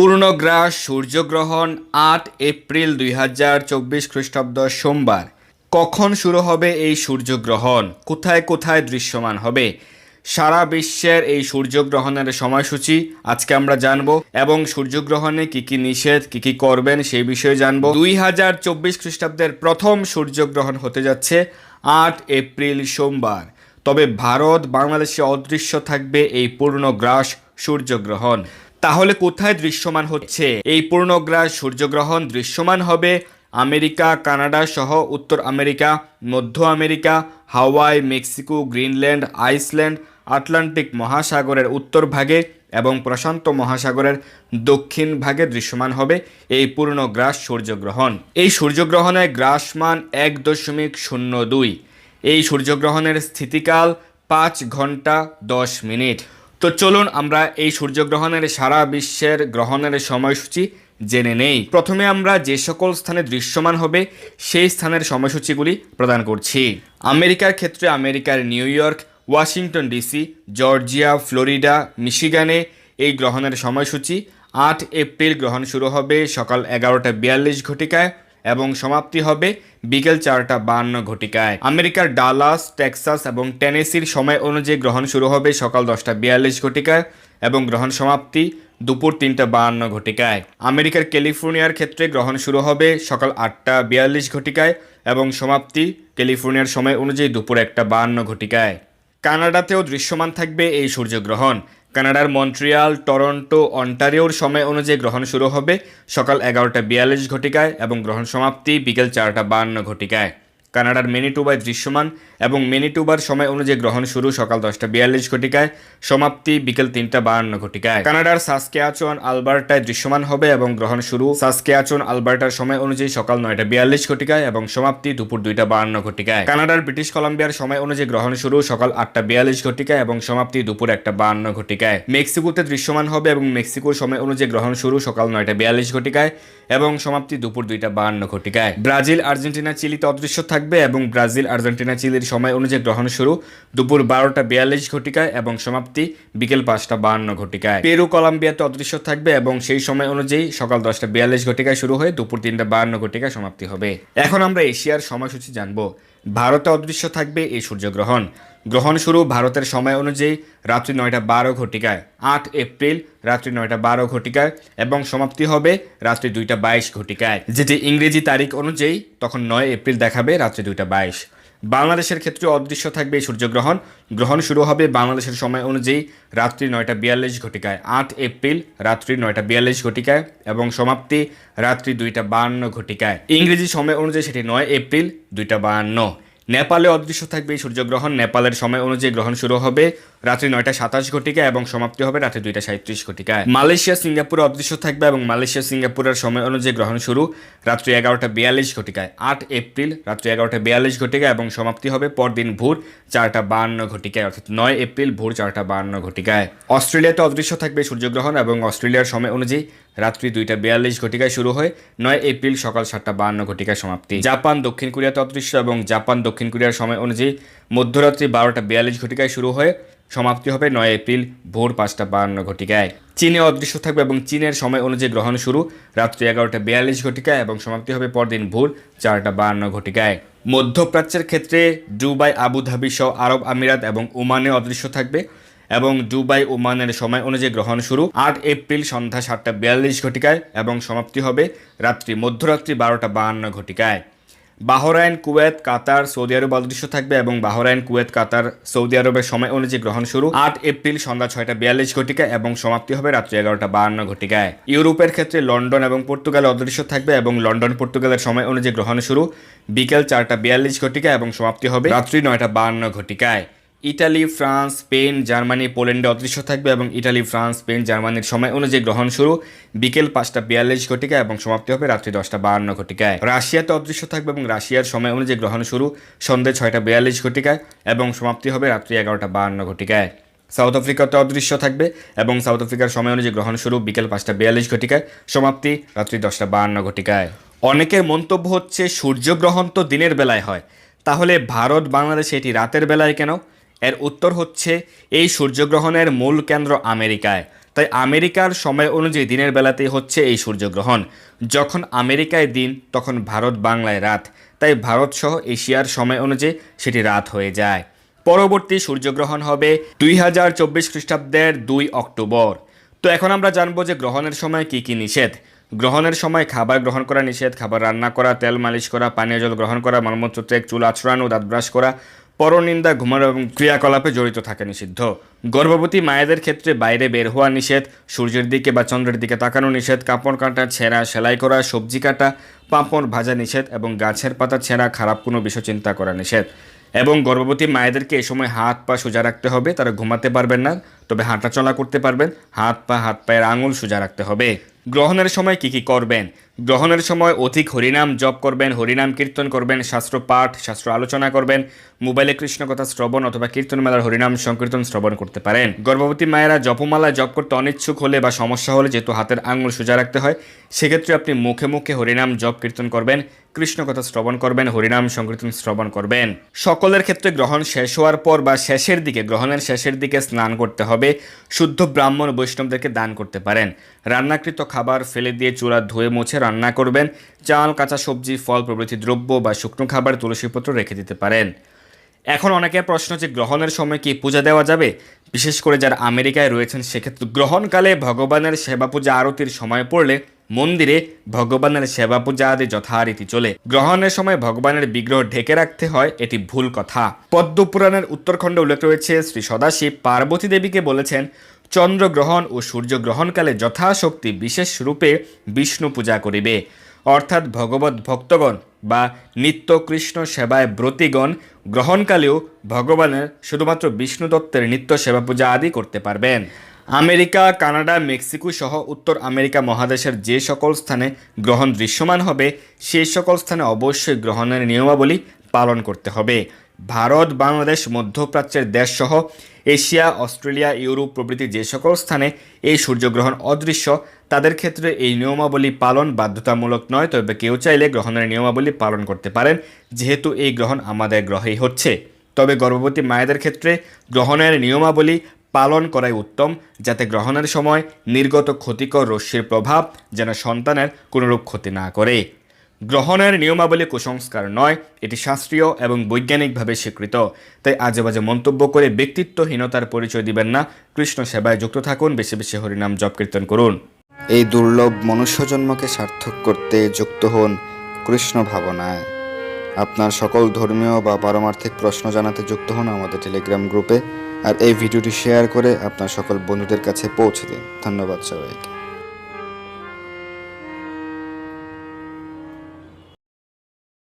পূর্ণগ্রাস সূর্যগ্রহণ আট এপ্রিল দুই হাজার চব্বিশ খ্রিস্টাব্দ সোমবার। কখন শুরু হবে এই সূর্যগ্রহণ? কোথায় কোথায় দৃশ্যমান হবে? সারা বিশ্বের এই সূর্যগ্রহণের সময়সূচি আজকে আমরা জানব এবং সূর্যগ্রহণে কি কি নিষেধ, কি কি করবেন সেই বিষয়ে জানব। দুই হাজার চব্বিশ খ্রিস্টাব্দের প্রথম সূর্যগ্রহণ হতে যাচ্ছে আট এপ্রিল সোমবার। তবে ভারত বাংলাদেশে অদৃশ্য থাকবে এই পূর্ণগ্রাস সূর্যগ্রহণ। তাহলে কোথায় দৃশ্যমান হচ্ছে? এই পূর্ণগ্রাস সূর্যগ্রহণ দৃশ্যমান হবে আমেরিকা, কানাডা সহ উত্তর আমেরিকা, মধ্য America, Hawaii, Mexico, Greenland, Iceland, Atlantic মহাসাগরের উত্তর ভাগে এবং প্রশান্ত মহাসাগরের দক্ষিণ ভাগে দৃশ্যমান হবে এই পূর্ণগ্রাস সূর্যগ্রহণ। এই সূর্যগ্রহণের গ্রাসমান এক দশমিক শূন্য দুই। এই সূর্যগ্রহণের স্থিতিকাল পাঁচ ঘণ্টা দশ মিনিট। তো চলুন আমরা এই সূর্যগ্রহণের সারা বিশ্বের গ্রহণের সময়সূচি জেনে নেই। প্রথমে আমরা যে সকল স্থানে দৃশ্যমান হবে, সেই স্থানের সময়সূচিগুলি প্রদান করছি। আমেরিকার ক্ষেত্রে আমেরিকার new York, Washington DC, Georgia, Florida, মিশিগানে এই গ্রহণের সময়সূচি। আট এপ্রিল গ্রহণ শুরু হবে সকাল এগারোটা বিয়াল্লিশ ঘটিকায়। এবং সমাপ্তি হবে বিকেল চারটা বান্ন ঘটিকায়। আমেরিকার ডালাস, টেক্সাস এবং টেনেসির সময় অনুযায়ী গ্রহণ শুরু হবে সকাল দশটা বিয়াল্লিশ ঘটিকায় এবং গ্রহণ সমাপ্তি দুপুর তিনটা বাহান্ন ঘটিকায়। আমেরিকার ক্যালিফোর্নিয়ার ক্ষেত্রে গ্রহণ শুরু হবে সকাল আটটা বিয়াল্লিশ ঘটিকায় এবং সমাপ্তি ক্যালিফোর্নিয়ার সময় অনুযায়ী দুপুর একটা বাহান্ন ঘটিকায়। কানাডাতেও দৃশ্যমান থাকবে এই সূর্যগ্রহণ। কানাডার মন্ট্রিয়াল, টরন্টো, অন্টারিওর সময় অনুযায়ী গ্রহণ শুরু হবে। সকাল এগারোটা বিয়াল্লিশ ঘটিকায় এবং গ্রহণ সমাপ্তি বিকেল চারটা বান্ন ঘটিকায়। কানাডার মেনিটুবায় দৃশ্যমান এবং মেনিটুবার সময় অনুযায়ী গ্রহণ শুরু সকাল দশটা বিয়াল্লিশ ঘটিকায়, সমাপ্তি বিকেল তিনটা বাহান্ন ঘটিকায়। কানাডার সাসকেয়াচন আলবার্টায় দৃশ্যমান হবে এবং গ্রহণ শুরু সাসকেয়াচন আলবার্টার সময় অনুযায়ী সকাল নয়টা বিয়াল্লিশ ঘটিকায় এবং সমাপ্তি দুপুর দুইটা বাহান্ন ঘটিকায়। কানাডার ব্রিটিশ কলাম্বিয়ার সময় অনুযায়ী গ্রহণ শুরু সকাল আটটা বিয়াল্লিশ ঘটিকায় এবং সমাপ্তি দুপুর একটা বাহান্ন ঘটিকায়। মেক্সিকোতে দৃশ্যমান হবে এবং মেক্সিকোর সময় অনুযায়ী গ্রহণ শুরু সকাল নয়টা বিয়াল্লিশ ঘটিকায় এবং সমাপ্তি দুপুর দুইটা বাহান্ন ঘটিকায়। ব্রাজিল, আর্জেন্টিনা, চিলিতে অদৃশ্য থাকবে এবং ব্রাজিল, আর্জেন্টিনা, চিলির সময় অনুযায়ী গ্রহণ শুরু দুপুর বারোটা বিয়াল্লিশ ঘটিকায় এবং সমাপ্তি বিকেল পাঁচটা বাহান্ন ঘটিকায়। পেরু, কলম্বিয়াতে অদৃশ্য থাকবে এবং সেই সময় অনুযায়ী সকাল দশটা বিয়াল্লিশ ঘটিকায় শুরু হয়ে দুপুর তিনটা বাহান্ন ঘটিকায় সমাপ্তি হবে। এখন আমরা এশিয়ার সময়সূচি জানব। ভারতে অদৃশ্য থাকবে এই সূর্যগ্রহণ। গ্রহণ শুরু ভারতের সময় অনুযায়ী রাত্রি নয়টা বারো ঘটিকায়, আট এপ্রিল রাত্রি নয়টা বারো ঘটিকায় এবং সমাপ্তি হবে রাত্রি দুইটা বাইশ ঘটিকায়। যেটি ইংরেজি তারিখ অনুযায়ী তখন নয় এপ্রিল দেখাবে রাত্রি দুইটা বাইশ। বাংলাদেশের ক্ষেত্রে অদৃশ্য থাকবে এই সূর্যগ্রহণ। গ্রহণ শুরু হবে বাংলাদেশের সময় অনুযায়ী রাত্রি নয়টা বিয়াল্লিশ ঘটিকায়। আট এপ্রিল রাত্রি নয়টা বিয়াল্লিশ ঘটিকায় এবং সমাপ্তি রাত্রি দুইটা বাহান্ন ঘটিকায়। ইংরেজি সময় অনুযায়ী সেটি নয় এপ্রিল, দুইটা বাহান্ন নেপালে অদৃশ্য থাকবে এই সূর্যগ্রহণ। নেপালের সময় অনুযায়ী গ্রহণ শুরু হবে রাত্রি নয়টা সাতাশ ঘটিকা এবং সমাপ্তি হবে রাত্রি দুইটা সাঁত্রিশ ঘটিকায়। মালয়েশিয়া, সিঙ্গাপুরে অদৃশ্য থাকবে এবং মালয়েশিয়া, সিঙ্গাপুরের সময় অনুযায়ী গ্রহণ শুরু রাত্রি এগারোটা বিয়াল্লিশ ঘটিকায়। আট এপ্রিল রাত্রি এগারোটা বিয়াল্লিশ ঘটিকা এবং সমাপ্তি হবে পরদিন ভোর চারটা বাহান্ন ঘটিকায়, অর্থাৎ নয় এপ্রিল ভোর চারটা বাহান্ন ঘটিকায়। অস্ট্রেলিয়াতে অদৃশ্য থাকবে সূর্যগ্রহণ এবং অস্ট্রেলিয়ার সময় অনুযায়ী রাত্রি দুইটা বিয়াল্লিশ ঘটিকায় শুরু হয়, নয় এপ্রিল সকাল সাতটা বাহান্ন ঘটিকায় সমাপ্তি। জাপান, দক্ষিণ কোরিয়াতে অদৃশ্য এবং জাপান, দক্ষিণ কোরিয়ার সময় অনুযায়ী মধ্যরাত্রি বারোটা বিয়াল্লিশ ঘটিকায় শুরু হয়ে, সমাপ্তি হবে নয় এপ্রিল ভোর পাঁচটা বাহান্ন ঘটিকায়। চীনে অদৃশ্য থাকবে এবং চীনের সময় অনুযায়ী গ্রহণ শুরু, রাত্রি এগারোটা বিয়াল্লিশ ঘটিকায় এবং সমাপ্তি হবে পরদিন ভোর চারটা বাহান্ন ঘটিকায়। মধ্যপ্রাচ্যের ক্ষেত্রে দুবাই, আবুধাবি সহ আরব আমিরাত এবং ওমানে অদৃশ্য থাকবে এবং দুবাই ওমানের সময় অনুযায়ী গ্রহণ শুরু। আট এপ্রিল সন্ধ্যা সাতটা বিয়াল্লিশ ঘটিকায় এবং সমাপ্তি হবে রাত্রি মধ্যরাত্রি বারোটা বাহান্ন ঘটিকায়। বাহরাইন, কুয়েত, কাতার, সৌদি আরব অদৃশ্য থাকবে এবং বাহরাইন, কুয়েত, কাতার, সৌদি আরবের সময় অনুযায়ী গ্রহণ শুরু। আট এপ্রিল সন্ধ্যা ছয়টা বিয়াল্লিশ ঘটিকায় এবং সমাপ্তি হবে রাত্রি এগারোটা বাহান্ন ঘটিকায়। ইউরোপের ক্ষেত্রে লন্ডন এবং পর্তুগাল অদৃশ্য থাকবে এবং লন্ডন, পর্তুগালের সময় অনুযায়ী গ্রহণ শুরু। বিকেল চারটা বিয়াল্লিশ ঘটিকা এবং সমাপ্তি হবে রাত্রি নয়টা বাহান্ন ঘটিকায়। ইটালি, ফ্রান্স, স্পেন, জার্মানি, পোল্যান্ডে অদৃশ্য থাকবে এবং ইটালি, ফ্রান্স, স্পেন, জার্মানির সময় অনুযায়ী গ্রহণ শুরু। বিকেল পাঁচটা বিয়াল্লিশ ঘটিকা এবং সমাপ্তি হবে রাত্রি দশটা বাহান্ন ঘটিকায়। রাশিয়াতে অদৃশ্য থাকবে এবং রাশিয়ার সময় অনুযায়ী গ্রহণ শুরু সন্ধ্যে ছয়টা বিয়াল্লিশ ঘটিকায় এবং সমাপ্তি হবে রাত্রি এগারোটা বাহান্ন ঘটিকায়। সাউথ আফ্রিকাতে অদৃশ্য থাকবে এবং সাউথ আফ্রিকার সময় অনুযায়ী গ্রহণ শুরু বিকেল পাঁচটা বিয়াল্লিশ ঘটিকায়, সমাপ্তি রাত্রি দশটা বাহান্ন ঘটিকায়। অনেকের মন্তব্য হচ্ছে, সূর্যগ্রহণ তো দিনের বেলায় হয়। তাহলে ভারত বাংলাদেশে এটি রাতের বেলায় কেন? এর উত্তর হচ্ছে, এই সূর্যগ্রহণের মূল কেন্দ্র আমেরিকায়। তাই আমেরিকার সময় অনুযায়ী দিনের বেলাতেই হচ্ছে এই সূর্যগ্রহণ। যখন আমেরিকায় দিন, তখন ভারত বাংলায় রাত। তাই ভারত সহ এশিয়ার সময় অনুযায়ী সেটি রাত হয়ে যায়। পরবর্তী সূর্যগ্রহণ হবে দুই হাজার চব্বিশ খ্রিস্টাব্দের দুই অক্টোবর। তো এখন আমরা জানব যে গ্রহণের সময় কি কি নিষেধ। গ্রহণের সময় খাবার গ্রহণ করা নিষেধ, খাবার রান্না করা, তেল মালিশ করা, পানীয় জল গ্রহণ করা, মলমূত্র, ত্যাগ, চুল আছড়ানো, দাঁত ব্রাশ করা পরনিন্দা ঘুমানো এবং ক্রিয়াকলাপে জড়িত থাকা নিষিদ্ধ। গর্ভবতী মায়েদের ক্ষেত্রে বাইরে বের হওয়া নিষেধ, সূর্যের দিকে বা চন্দ্রের দিকে তাকানো নিষেধ, কাপড় কাটা, ছেঁড়া, সেলাই করা, সবজি কাটা, পাঁপড় ভাজা নিষেধ এবং গাছের পাতা ছেঁড়া, খারাপ কোনো বিষয় চিন্তা করা নিষেধ। এবং গর্ভবতী মায়েদেরকে এ সময় হাত পা সোজা রাখতে হবে, তারা ঘুমাতে পারবেন না, তবে হাঁটাচলা করতে পারবেন, হাত পা, হাত পায়ের আঙুল সোজা রাখতে হবে। গ্রহণের সময় কি কি করবেন? গ্রহণের সময় অধিক হরিনাম জপ করবেন, হরিনাম কীর্তন করবেন, শাস্ত্র পাঠ, শাস্ত্র আলোচনা করবেন, মোবাইলে কৃষ্ণ কথা শ্রবণ অথবা কীর্তন মেলার হরিনাম সংকীর্তন শ্রবণ করতে পারেন। গর্ভবতী মায়েরা জপমালা জপ করতে অনিচ্ছুক হলে বা সমস্যা হলে যেহেতু হাতের আঙুল সোজা রাখতে হয়, সেক্ষেত্রে আপনি মুখে মুখে হরিনাম জপ কীর্তন করবেন, কৃষ্ণ কথা শ্রবণ করবেন, হরিনাম সংকীর্তন শ্রবণ করবেন। সকলের ক্ষেত্রে গ্রহণ শেষ হওয়ার পর বা শেষের দিকে, গ্রহণের শেষের দিকে স্নান করতে হবে, শুদ্ধ ব্রাহ্মণ বৈষ্ণবদেরকে দান করতে পারেন। রান্নাকৃত খাবার ফেলে দিয়ে চূড়া ধুয়ে মুছে রান্না করবেন। চাল, কাঁচা সবজি, ফল, প্রভৃতি দ্রব্য বা শুকনো খাবার তুলসীপত্র রেখে দিতে পারেন। এখন অনেকের প্রশ্ন যে গ্রহণের সময় কি পূজা দেওয়া যাবে? বিশেষ করে যারা আমেরিকায় রয়েছেন, সেক্ষেত্রে গ্রহণকালে ভগবানের সেবা পূজা আরতির সময় পড়লে মন্দিরে ভগবানের সেবা পূজা আদি যথারীতি চলে। গ্রহণের সময় ভগবানের বিগ্রহ ঢেকে রাখতে হয়, এটি ভুল কথা। পদ্মপুরাণের উত্তরখণ্ডে উল্লেখ রয়েছে, শ্রী সদাশিব পার্বতী দেবীকে বলেছেন চন্দ্রগ্রহণ ও সূর্যগ্রহণকালে যথাশক্তি বিশেষ রূপে বিষ্ণু পূজা করিবে। অর্থাৎ ভগবত ভক্তগণ বা নিত্য কৃষ্ণ সেবায় ব্রতীগণ গ্রহণকালেও ভগবানের শুধুমাত্র বিষ্ণু দত্তের নিত্য সেবা পূজা আদি করতে পারবেন। আমেরিকা, কানাডা, মেক্সিকো সহ উত্তর আমেরিকা মহাদেশের যে সকল স্থানে গ্রহণ দৃশ্যমান হবে সেই সকল স্থানে অবশ্যই গ্রহণের নিয়মাবলী পালন করতে হবে। ভারত, বাংলাদেশ, মধ্যপ্রাচ্যের দেশসহ এশিয়া, অস্ট্রেলিয়া, ইউরোপ প্রভৃতি যে সকল স্থানে এই সূর্যগ্রহণ অদৃশ্য, তাদের ক্ষেত্রে এই নিয়মাবলী পালন বাধ্যতামূলক নয়, তবে কেউ চাইলে গ্রহণের নিয়মাবলী পালন করতে পারেন, যেহেতু এই গ্রহণ আমাদের গ্রহেই হচ্ছে। তবে গর্ভবতী মায়েদের ক্ষেত্রে গ্রহণের নিয়মাবলী পালন করাই উত্তম, যাতে গ্রহণের সময় নির্গত ক্ষতিকর রশ্মির প্রভাব যেন সন্তানের কোনোরূপ ক্ষতি না করে। গ্রহণের নিয়মাবলী কুসংস্কার নয়, এটি শাস্ত্রীয় এবং বৈজ্ঞানিকভাবে স্বীকৃত। তাই আজে বাজে মন্তব্য করে ব্যক্তিত্বহীনতার পরিচয় দিবেন না। কৃষ্ণ সেবায় যুক্ত থাকুন, বেশি বেশি হরিনাম জপ কীর্তন করুন। এই দুর্লভ মনুষ্যজন্মকে সার্থক করতে যুক্ত হন কৃষ্ণ ভাবনায়। আপনার সকল ধর্মীয় বা পারমার্থিক প্রশ্ন জানাতে যুক্ত হন আমাদের টেলিগ্রাম গ্রুপে। আর এই ভিডিওটি শেয়ার করে আপনার সকল বন্ধুদের কাছে পৌঁছে দিন। ধন্যবাদ সবাইকে।